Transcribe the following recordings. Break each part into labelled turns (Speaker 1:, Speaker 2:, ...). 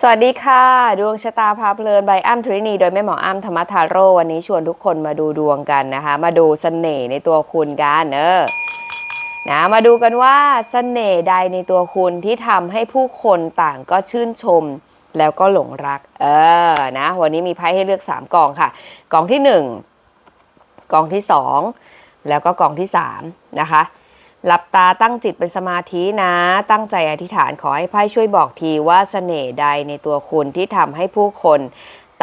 Speaker 1: สวัสดีค่ะ ดวงชะตาพาเพลินใบอ้ำทรินี โดยแม่หมออ้ำธรรมทาโร่วันนี้ชวนทุกคนมาดูดวงกันนะคะ มาดูเสน่ห์ในตัวคุณกันเออนะมาดูกันว่าเสน่ห์ใดในตัวคุณที่ทำให้ผู้คนต่างก็ชื่นชม แล้วก็หลงรัก เออนะวันนี้มีไพ่ให้เลือก 3กองค่ะกองที่ 1กองที่ 2 แล้วก็กองที่3นะคะ หลับตาตั้งจิตเป็นสมาธินะ ตั้งใจอธิษฐานขอให้ไพ่ช่วยบอกทีว่าเสน่ห์ใดในตัวคุณที่ทำให้ผู้คน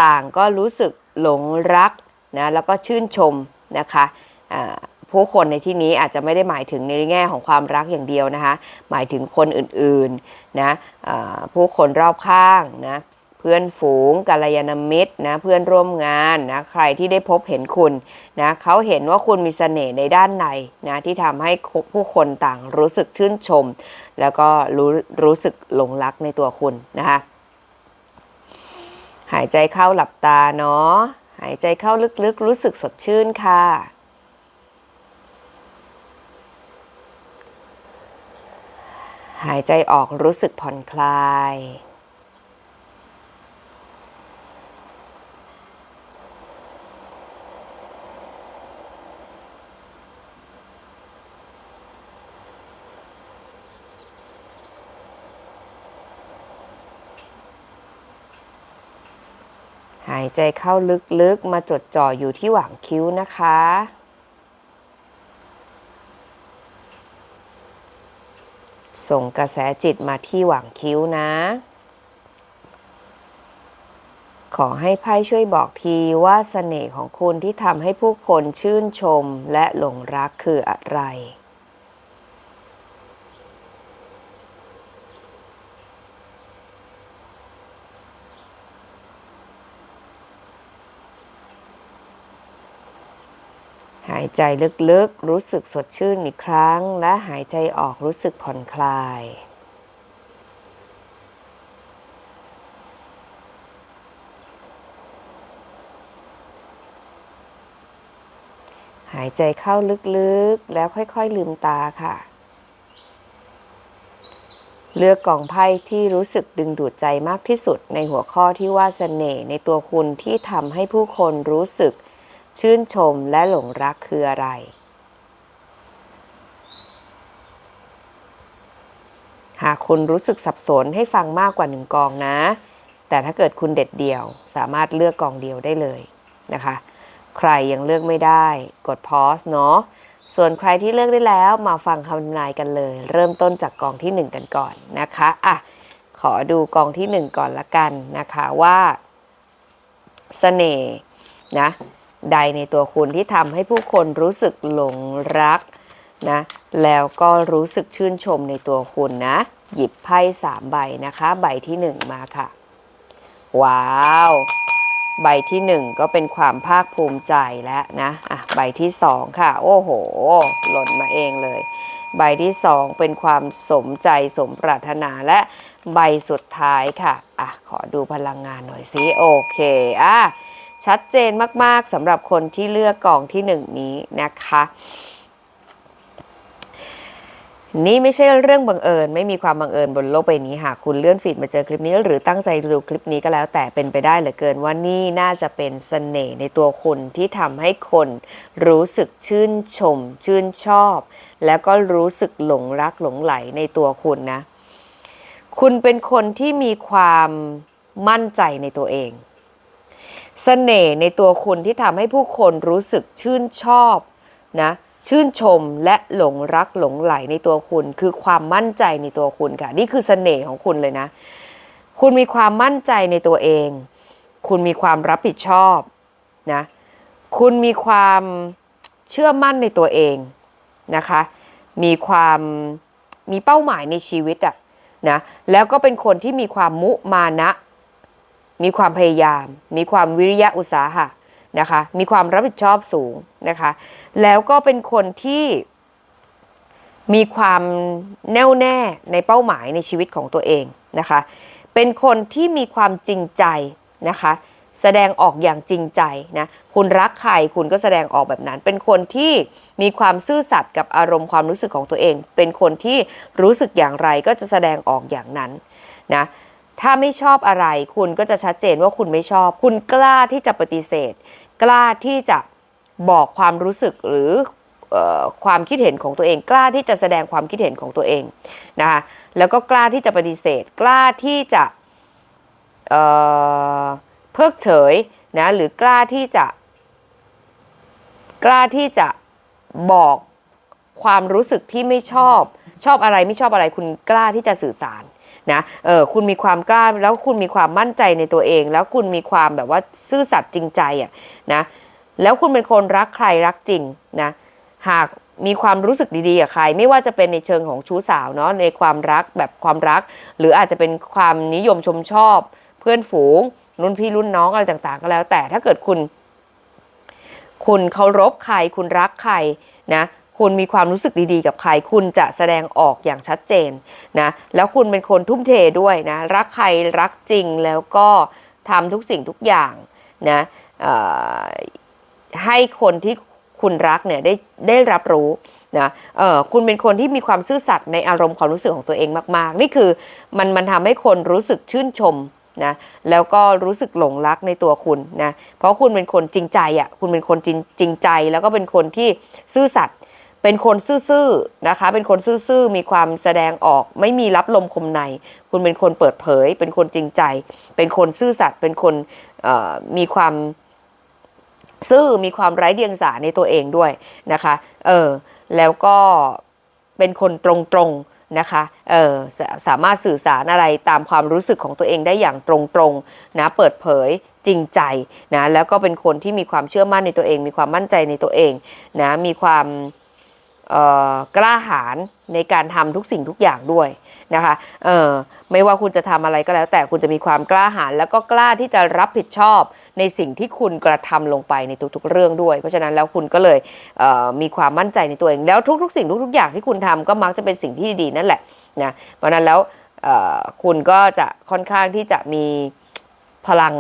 Speaker 1: ต่างก็รู้สึกหลงรักนะแล้วก็ชื่นชมนะคะผู้คนในที่นี้อาจจะไม่ได้หมายถึงในแง่ของความรักอย่างเดียวนะคะ หมายถึงคนอื่นๆนะผู้คนรอบข้างนะ พื่อนฝูงกัลยาณมิตรนะเพื่อนร่วมงานนะใครที่ได้พบเห็นคุณนะเขาเห็นว่าคุณมีเสน่ห์ในด้านในนะที่ทำให้ผู้คนต่างรู้สึกชื่นชม แล้วก็รู้รู้สึกหลงรักในตัวคุณนะคะหายใจเข้าหลับตาเนาะหายใจเข้าลึกๆ รู้สึกสดชื่นค่ะ หายใจออกรู้สึกผ่อนคลาย หายใจเข้าลึกๆ มาจดจ่ออยู่ที่หว่างคิ้วนะคะ ส่งกระแสจิตมาที่หว่างคิ้วนะ ขอให้ไพ่ช่วยบอกทีว่าเสน่ห์ของคุณที่ทำให้ผู้คนชื่นชมและหลงรักคืออะไร หายใจลึกๆ รู้สึกสดชื่นอีกครั้ง และหายใจออกรู้สึกผ่อนคลาย หายใจเข้าลึกๆ แล้วค่อยๆ ลืมตาค่ะ เลือกกล่องไพ่ที่รู้สึกดึงดูดใจมากที่สุดในหัวข้อที่ว่าเสน่ห์ในตัวคุณที่ทำให้ผู้คนรู้สึก ชื่นชมและหลงรักคืออะไร หากคุณรู้สึกสับสนให้ฟังมากกว่าหนึ่งกองนะ แต่ถ้าเกิดคุณเด็ดเดี่ยว สามารถเลือกกองเดียวได้เลยนะคะ ใครยังเลือกไม่ได้กดพอสเนาะ ส่วนใครที่เลือกได้แล้วมาฟังคำนายกันเลย เริ่มต้นจากกองที่ 1 กันก่อนนะคะอะขอดูกองที่ 1 ก่อนละกันนะคะว่าเสน่ห์นะ ใดในตัวคุณที่ทำให้ผู้คนรู้สึกหลงรักนะแล้วก็รู้สึกชื่นชมในตัวคุณนะ หยิบไพ่สามใบนะคะ ใบที่หนึ่งมาค่ะ ว้าว ใบที่หนึ่งก็เป็นความภาคภูมิใจแล้วนะอะใบที่สองค่ะ โอ้โห หล่นมาเองเลย ใบที่สองเป็นความสมใจสมปรารถนาและใบสุดท้ายค่ะอะขอดูพลังงานหน่อยสิโอเคอะ ชัดเจนมากๆสำหรับคนที่เลือกกองที่หนึ่งนี้นะคะนี่ไม่ใช่เรื่องบังเอิญ ไม่มีความบังเอิญบนโลกใบนี้หากคุณเลื่อนฟีดมาเจอคลิปนี้ หรือตั้งใจดูคลิปนี้ก็แล้วแต่เป็นไปได้เหลือเกินว่านี่น่าจะเป็นเสน่ห์ในตัวคุณที่ทำให้คนรู้สึกชื่นชม ชื่นชอบ แล้วก็รู้สึกหลงรักหลงไหลในตัวคุณนะ คุณเป็นคนที่มีความมั่นใจในตัวเอง เสน่ห์ในตัวคุณที่ทำให้ผู้คนรู้สึกชื่นชอบนะชื่นชมและหลงรักหลงไหลในตัวคุณ คือความมั่นใจในตัวคุณค่ะ นี่คือเสน่ห์ของคุณเลยนะ คุณมีความมั่นใจในตัวเอง คุณมีความรับผิดชอบนะคุณมีความเชื่อมั่นในตัวเองนะคะ มีความมีเป้าหมายในชีวิตอะนะแล้วก็เป็นคนที่มีความมุมานะ มีความพยายาม มีความวิริยะอุตสาหะนะคะ มีความรับผิดชอบสูงนะคะ แล้วก็เป็นคนที่มีความแน่วแน่ในเป้าหมายในชีวิตของตัวเองนะคะ เป็นคนที่มีความจริงใจนะคะ แสดงออกอย่างจริงใจนะ คุณรักใครคุณก็แสดงออกแบบนั้น เป็นคนที่มีความซื่อสัตย์กับอารมณ์ความรู้สึกของตัวเอง เป็นคนที่รู้สึกอย่างไรก็จะแสดงออกอย่างนั้นนะ ถ้าไม่ชอบอะไร คุณก็จะชัดเจนว่าคุณไม่ชอบ คุณกล้าที่จะปฏิเสธ กล้าที่จะบอกความรู้สึกหรืออความคิดเห็นของตัวเอง กล้าที่จะแสดงความคิดเห็นของตัวเองนะคะแล้วก็กล้าที่จะปฏิเสธ กล้าที่จะเเพิกเฉยนะหรือกล้าที่จะ กล้าที่จะบอกความรู้สึกที่ไม่ชอบ ชอบอะไรไม่ชอบอะไรคุณกล้าที่จะสื่อสาร นะเออคุณมีความกล้าแล้วคุณมีความมั่นใจในตัวเอง แล้วคุณมีความแบบว่าซื่อสัตย์จริงใจอะนะแล้วคุณเป็นคนรักใครรักจริงนะหากมีความรู้สึกดีๆกับใคร ไม่ว่าจะเป็นในเชิงของชู้สาวเนาะในความรักแบบความรัก หรืออาจจะเป็นความนิยมชมชอบ เพื่อนฝูงรุ่นพี่รุ่นน้องอะไรต่างๆ ก็แล้ว แต่ถ้าเกิดคุณ คุณเคารพใครคุณรักใครนะ คุณมีความรู้สึกดีๆ กับใคร คุณจะแสดงออกอย่างชัดเจนนะแล้วคุณเป็นคนทุ่มเทด้วยนะรักใครรักจริงแล้วก็ทำทุกสิ่งทุกอย่างนะให้คนที่คุณรักเนี่ยได้ได้รับรู้นะเออคุณเป็นคนที่มีความซื่อสัตย์ในอารมณ์ความรู้สึกของตัวเองมาก ๆ นี่คือมันมันทำให้คนรู้สึกชื่นชมนะแล้วก็รู้สึกหลงรักในตัวคุณนะเพราะคุณเป็นคนจริงใจอะคุณเป็นคนจริงจริงใจ แล้วก็เป็นคนที่ซื่อสัตย์ เป็นคนซื่อๆนะคะ เป็นคนซื่อๆ มีความแสดงออก ไม่มีรับลมคมใน คุณเป็นคนเปิดเผย เป็นคนจริงใจ เป็นคนซื่อสัตย์ เป็นคนมีความซื่อ มีความไร้เดียงสาในตัวเองด้วยนะคะ เออ แล้วก็เป็นคนตรงๆนะคะ เออสาสามารถสื่อสารอะไรตามความรู้สึกของตัวเองได้อย่างตรงๆ นะ เปิดเผยจริงใจนะ แล้วก็เป็นคนที่มีความเชื่อมั่นในตัวเอง มีความมั่นใจในตัวเองนะ มีความ กล้าหาญในการทำทุกสิ่งทุกอย่างด้วยนะคะเออไม่ว่าคุณจะทำอะไรก็แล้ว แต่คุณจะมีความกล้าหาญแล้วก็กล้าที่จะรับผิดชอบในสิ่งที่คุณกระทำลงไปในทุกๆเรื่องด้วย เพราะฉะนั้นแล้วคุณก็เลยเมีความมั่นใจในตัวเอง แล้วทุกๆ สิ่งทุกๆอย่างที่คุณทำก็มักจะเป็นสิ่งที่ดีนั่นแหละนะเพราะนั้นแล้วคุณก็จะค่อนข้างที่จะมีพลัง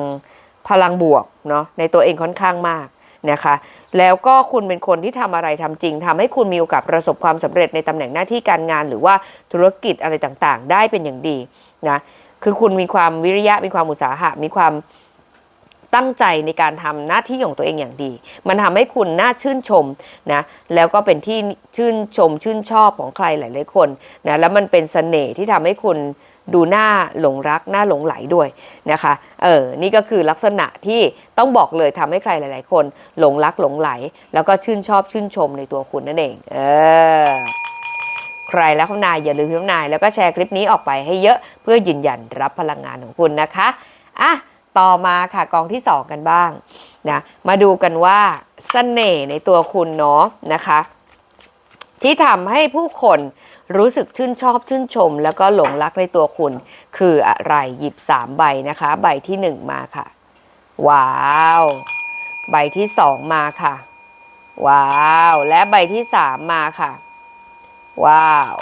Speaker 1: พลังบวกเนาะในตัวเองค่อนข้างมาก นะคะ แล้วก็คุณเป็นคนที่ทำอะไรทำจริงทำให้คุณมีโอกาสประสบความสำเร็จในตำแหน่งหน้าที่การงาน หรือว่าธุรกิจอะไรต่างๆ ได้เป็นอย่างดีนะคือคุณมีความวิริยะมีความอุตสาหะมีความตั้งใจในการทำหน้าที่ของตัวเองอย่างดี มันทำให้คุณน่าชื่นชมนะ แล้วก็เป็นที่ชื่นชมชื่นชอบของใครหลาย ๆ คนนะ แล้วมันเป็นเสน่ห์ที่ทำให้คุณ ดูหน้าหลงรักหน้าหลงไหลด้วยนะคะ เออ นี่ก็คือลักษณะที่ต้องบอกเลยทำให้ใครหลาย ๆ คนหลงรักหลงไหล แล้วก็ชื่นชอบชื่นชมในตัวคุณนั่นเอง เออ ใครแล้วข้างนายอย่าลืมข้างนายแล้วก็แชร์คลิปนี้ออกไปให้เยอะเพื่อยืนยันรับพลังงานของคุณนะคะอะต่อมาค่ะกองที่ 2 กันบ้างนะมาดูกันว่าเสน่ห์ในตัวคุณเนาะนะคะ ที่ทำให้ผู้คน รู้สึกชื่นชอบชื่นชม แล้วก็หลงรักในตัวคุณ คืออะไรหยิบ 3 ใบนะคะ ใบที่ 1 มาค่ะ ว้าว ใบที่ 2 มาค่ะ ว้าว และใบที่ 3 มาค่ะ ว้าว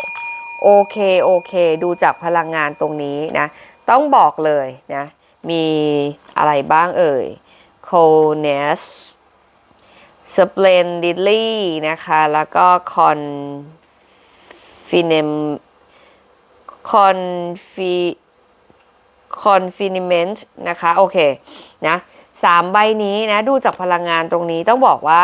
Speaker 1: โอเค โอเค ดูจากพลังงานตรงนี้นะ ต้องบอกเลยนะ มีอะไรบ้างเอ่ย c o n e s Splendidly นะคะ แล้วก็ con Confi Confinement นะคะ โอเคนะสามใบนี้นะ ดูจากพลังงานตรงนี้ต้องบอกว่า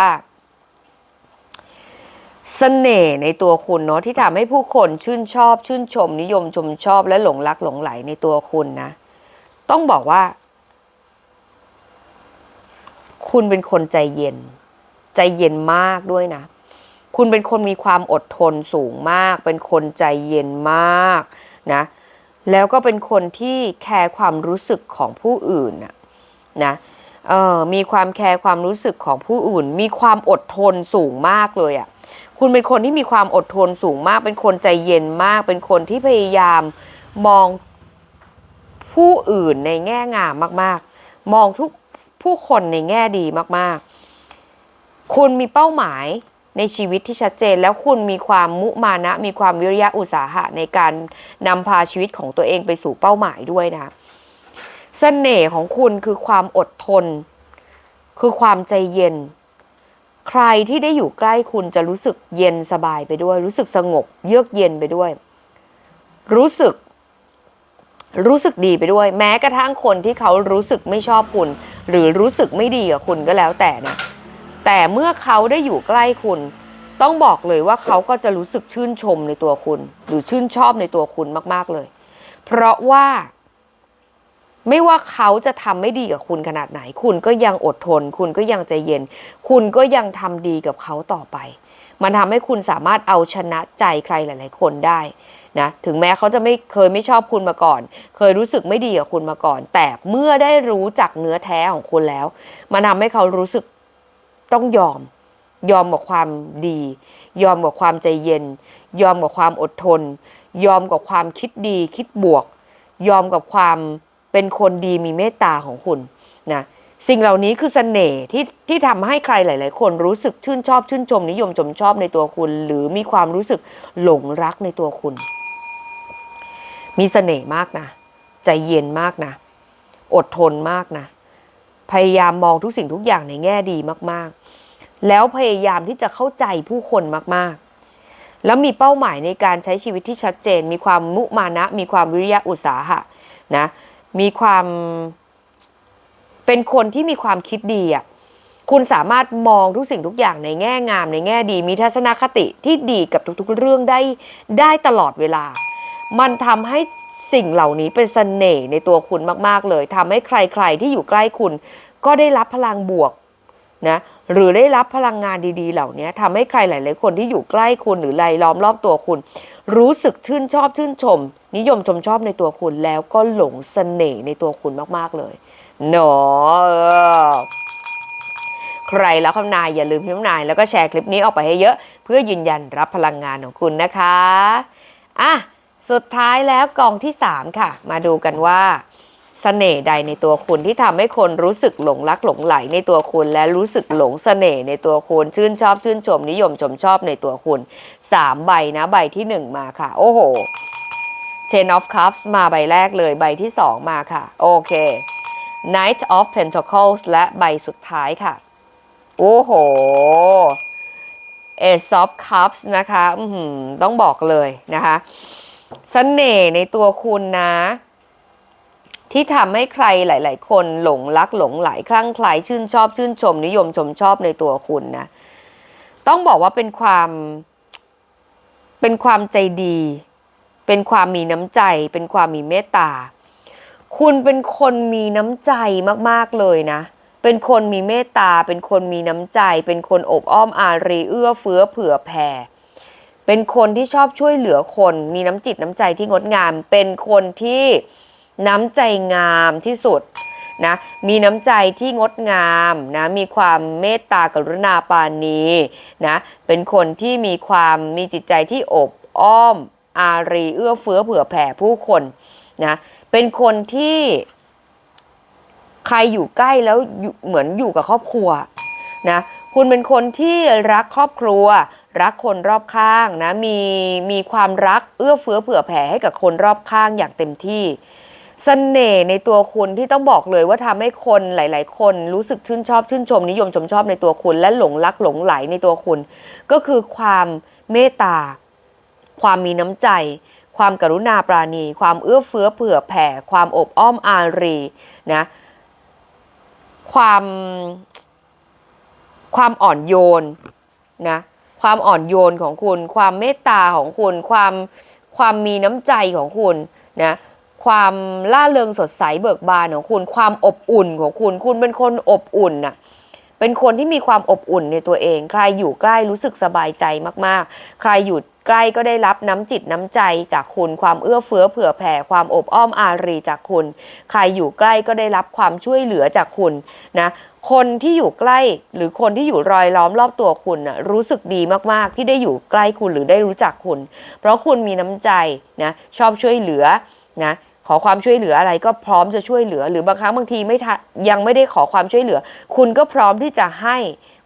Speaker 1: เสน่ห์ในตัวคุณเนาะที่ทำให้ผู้คนชื่นชอบ ชื่นชม นิยมชมชอบและหลงรักหลงไหลในตัวคุณนะ ต้องบอกว่า คุณเป็นคนใจเย็น ใจเย็นมากด้วยนะ คุณเป็นคนมีความอดทนสูงมาก เป็นคนใจเย็นมากนะแล้วก็เป็นคนที่แคร์ความรู้สึกของผู้อื่นนะนะเออมีความแคร์ความรู้สึกของผู้อื่น มีความอดทนสูงมากเลยอะ่ะคุณเป็นคนที่มีความอดทนสูงมาก เป็นคนใจเย็นมาก เป็นคนที่พยายามมองผู้อื่นในแง่งามมาก ๆ มองทุกผู้คนในแง่ดีมากๆ คุณมีเป้าหมาย ในชีวิตที่ชัดเจน แล้วคุณมีความมุมานะ มีความวิริยะอุตสาหะในการนำพาชีวิตของตัวเองไปสู่เป้าหมายด้วยนะเสน่ห์ของคุณคือความอดทน คือความใจเย็น ใครที่ได้อยู่ใกล้คุณจะรู้สึกเย็นสบายไปด้วย รู้สึกสงบ เยือกเย็นไปด้วย รู้สึก รู้สึกดีไปด้วย แม้กระทั่งคนที่เขารู้สึกไม่ชอบคุณ หรือรู้สึกไม่ดีกับคุณก็แล้วแต่นะ แต่เมื่อเขาได้อยู่ใกล้คุณ ต้องบอกเลยว่าเขาก็จะรู้สึกชื่นชมในตัวคุณ หรือชื่นชอบในตัวคุณมาก ๆเลย เพราะว่า ไม่ว่าเขาจะทำไม่ดีกับคุณขนาดไหน คุณก็ยังอดทน คุณก็ยังใจเย็น คุณก็ยังทำดีกับเขาต่อไป มันทำให้คุณสามารถเอาชนะใจใครหลาย ๆ คนได้นะถึงแม้เขาจะไม่เคยไม่ชอบคุณมาก่อน เคยรู้สึกไม่ดีกับคุณมาก่อน แต่เมื่อได้รู้จักเนื้อแท้ของคุณแล้ว มันทำให้เขารู้สึก ต้องยอม ยอมกับความดี ยอมกับความใจเย็น ยอมกับความอดทน ยอมกับความคิดดีคิดบวก ยอมกับความเป็นคนดีมีเมตตาของคุณนะสิ่งเหล่านี้คือเสน่ห์ที่ที่ทำให้ใครหลาย ๆ คนรู้สึกชื่นชอบชื่นชมนิยมชมชอบในตัวคุณ หรือมีความรู้สึกหลงรักในตัวคุณ มีเสน่ห์มากนะ ใจเย็นมากนะ อดทนมากนะ พยายามมองทุกสิ่งทุกอย่างในแง่ดีมากๆ แล้วพยายามที่จะเข้าใจผู้คนมากๆ แล้วมีเป้าหมายในการใช้ชีวิตที่ชัดเจน มีความมุมานะ มีความวิริยะอุตสาหะนะ มีความ เป็นคนที่มีความคิดดีอะ คุณสามารถมองทุกสิ่งทุกอย่างในแง่งามในแง่ดี มีทัศนคติที่ดีกับทุกๆ เรื่องได้ได้ตลอดเวลา มันทำให้สิ่งเหล่านี้เป็นเสน่ห์ในตัวคุณมากๆเลยทำให้ใครๆที่อยู่ใกล้คุณ ก็ได้รับพลังบวก นะหรือได้รับพลังงานดีๆ เหล่านี้ทำให้ใครหลาย ๆ คนที่อยู่ใกล้คุณหรือรายล้อมรอบตัวคุณ รู้สึกชื่นชอบชื่นชม นิยมชมชอบในตัวคุณแล้วก็หลงเสน่ห์ในตัวคุณมากๆเลยเนาะเออใครแล้วคำนายอย่าลืมพิมพ์นายแล้วก็แชร์คลิปนี้ออกไปให้เยอะ เพื่อยืนยันรับพลังงานของคุณนะคะอะสุดท้ายแล้วกองที่ 3 ค่ะ มาดูกันว่า เสน่ห์ใดในตัวคุณที่ทำให้คนรู้สึกหลงรักหลงไหลในตัวคุณ และรู้สึกหลงเสน่ห์ในตัวคุณชื่นชอบชื่นชมนิยมชมชอบในตัวคุณสามใบนะใบที่หนึ่งมาค่ะ โอ้โห Ten of Cups มาใบแรกเลยใบที่สองมาค่ะ โอเค Knight of Pentacles และใบสุดท้ายค่ะ โอ้โห Ace of Cups นะคะอื้อหือต้องบอกเลยนะคะเสน่ห์ในตัวคุณนะ ที่ทำให้ใครหลาย ๆ คนหลงรักหลงไหลคลั่งไคล้ชื่นชอบชื่นชม นิยมชมชอบในตัวคุณนะต้องบอกว่าเป็นความเป็นความใจดี เป็นความมีน้ำใจ เป็นความมีเมตตา คุณเป็นคนมีน้ำใจมากๆเลยนะ เป็นคนมีเมตตา เป็นคนมีน้ำใจ เป็นคนอบอ้อมอารีเอื้อเฟื้อเผื่อแผ่เป็นคนที่ชอบช่วยเหลือคน มีน้ำจิตน้ำใจที่งดงาม เป็นคนที่ น้ำใจงามที่สุดนะมีน้ำใจที่งดงามนะมีความเมตตากรุณาปานีนะเป็นคนที่มีความมีจิตใจที่อบอ้อมอารีเอื้อเฟื้อเผื่อแผ่ผู้คนนะเป็นคนที่ใครอยู่ใกล้แล้วอยู่เหมือนอยู่กับครอบครัวนะคุณเป็นคนที่รักครอบครัว รักคนรอบข้างนะมีมีความรักเอื้อเฟื้อเผื่อแผ่ให้กับคนรอบข้างอย่างเต็มที่ เสน่ห์ในตัวคุณที่ต้องบอกเลยว่าทำให้คนหลาย ๆ คนรู้สึกชื่นชอบชื่นชมนิยมชมชอบในตัวคุณ และหลงรักหลงไหลในตัวคุณ ก็คือความเมตตา ความมีน้ำใจ ความกรุณาปราณี ความเอื้อเฟื้อเผื่อแผ่ ความอบอ้อมอารีนะความความอ่อนโยนนะความอ่อนโยนของคุณ ความเมตตาของคุณ ความความมีน้ำใจของคุณนะ ความล่าเริงสดใสเบิกบานของคุณ ความอบอุ่นของคุณ คุณเป็นคนอบอุ่นน่ะเป็นคนที่มีความอบอุ่นในตัวเอง ใครอยู่ใกล้รู้สึกสบายใจมากๆ ใครอยู่ใกล้ก็ได้รับน้ำจิตน้ำใจจากคุณ ความเอื้อเฟื้อเผื่อแผ่ ความอบอ้อมอารีจากคุณ ใครอยู่ใกล้ก็ได้รับความช่วยเหลือจากคุณนะคนที่อยู่ใกล้หรือคนที่อยู่รอยล้อมรอบตัวคุณนะรู้สึกดีมากๆ ที่ได้อยู่ใกล้คุณหรือได้รู้จักคุณ เพราะคุณมีน้ำใจนะชอบช่วยเหลือ นะขอความช่วยเหลืออะไรก็พร้อมจะช่วยเหลือ หรือบางครั้งบางทีไม่ทะยังไม่ได้ขอความช่วยเหลือ คุณก็พร้อมที่จะให้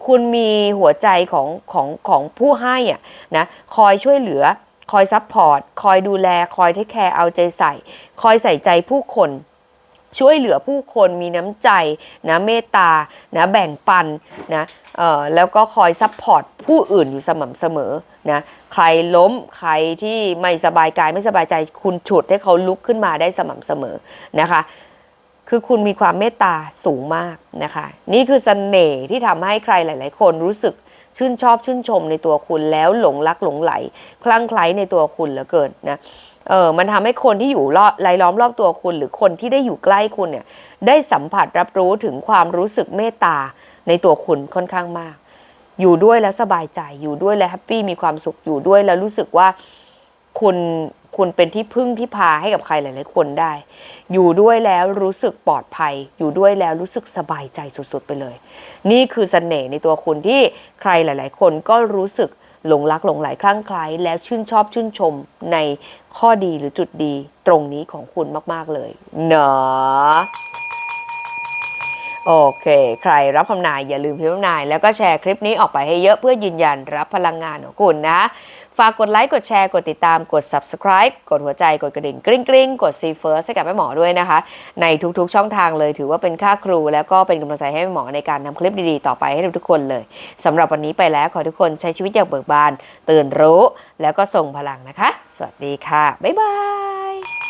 Speaker 1: คุณมีหัวใจของของของผู้ให้อะนะคอยช่วยเหลือ คอยซัพพอร์ตคอยดูแล คอยเทคแคร์เอาใจใส่ คอยใส่ใจผู้คน ช่วยเหลือผู้คนมีน้ำใจนะเมตตานะแบ่งปันนะแล้วก็คอยซัพพอร์ตผู้อื่นอยู่สม่ำเสมอนะใครล้มใครที่ไม่สบายกายไม่สบายใจคุณฉุดให้เขาลุกขึ้นมาได้สม่ำเสมอนะคะ คือคุณมีความเมตตาสูงมากนะคะ นี่คือเสน่ห์ที่ทำให้ใครหลาย ๆ คนรู้สึกชื่นชอบชื่นชมในตัวคุณแล้วหลงรักหลงไหล คลั่งไคล้ในตัวคุณเหลือเกินนะ เออมันทำให้คนที่อยู่รอบรล้อมรอบตัวคุณ หรือคนที่ได้อยู่ใกล้คุณเนี่ย ได้สัมผัสรับรู้ถึงความรู้สึกเมตตาในตัวคุณค่อนข้างมาก อยู่ด้วยแล้วสบายใจอยู่ด้วยแล้วแฮปปี้มีความสุขอยู่ด้วยแล้วรู้สึกว่าคุณคุณเป็นที่พึ่งที่พาให้กับใครหลาย ๆ คนได้ อยู่ด้วยแล้วรู้สึกปลอดภัย อยู่ด้วยแล้วรู้สึกสบายใจสุด ๆ ไปเลย นี่คือเสน่ห์ในตัวคุณที่ใครหลาย ๆ คนก็รู้สึก หลงรักหลงไหลคลั่งไคล้แล้วชื่นชอบชื่นชมในข้อดีหรือจุดดีตรงนี้ของคุณมาก ๆ เลยเนาะ โอเค ใครรับคำนายอย่าลืมพิมพ์นาย แล้วก็แชร์คลิปนี้ออกไปให้เยอะเพื่อยืนยันรับพลังงานของคุณนะ ฝากกดไลค์ กดแชร์ กดติดตาม กด subscribe กดหัวใจ กดกระดิ่งกริ๊งกริ๊งกด see first ให้กับแม่หมอด้วยนะคะ ในทุกๆช่องทางเลยถือว่าเป็นค่าครู แล้วก็เป็นกำลังใจให้แม่หมอในการทำคลิปดีๆ ต่อไปให้ทุกคนเลยสำหรับวันนี้ไปแล้วขอทุกคนใช้ชีวิตอย่างเบิกบาน ตื่นรู้ แล้วก็ส่งพลังนะคะ สวัสดีค่ะบ๊ายบาย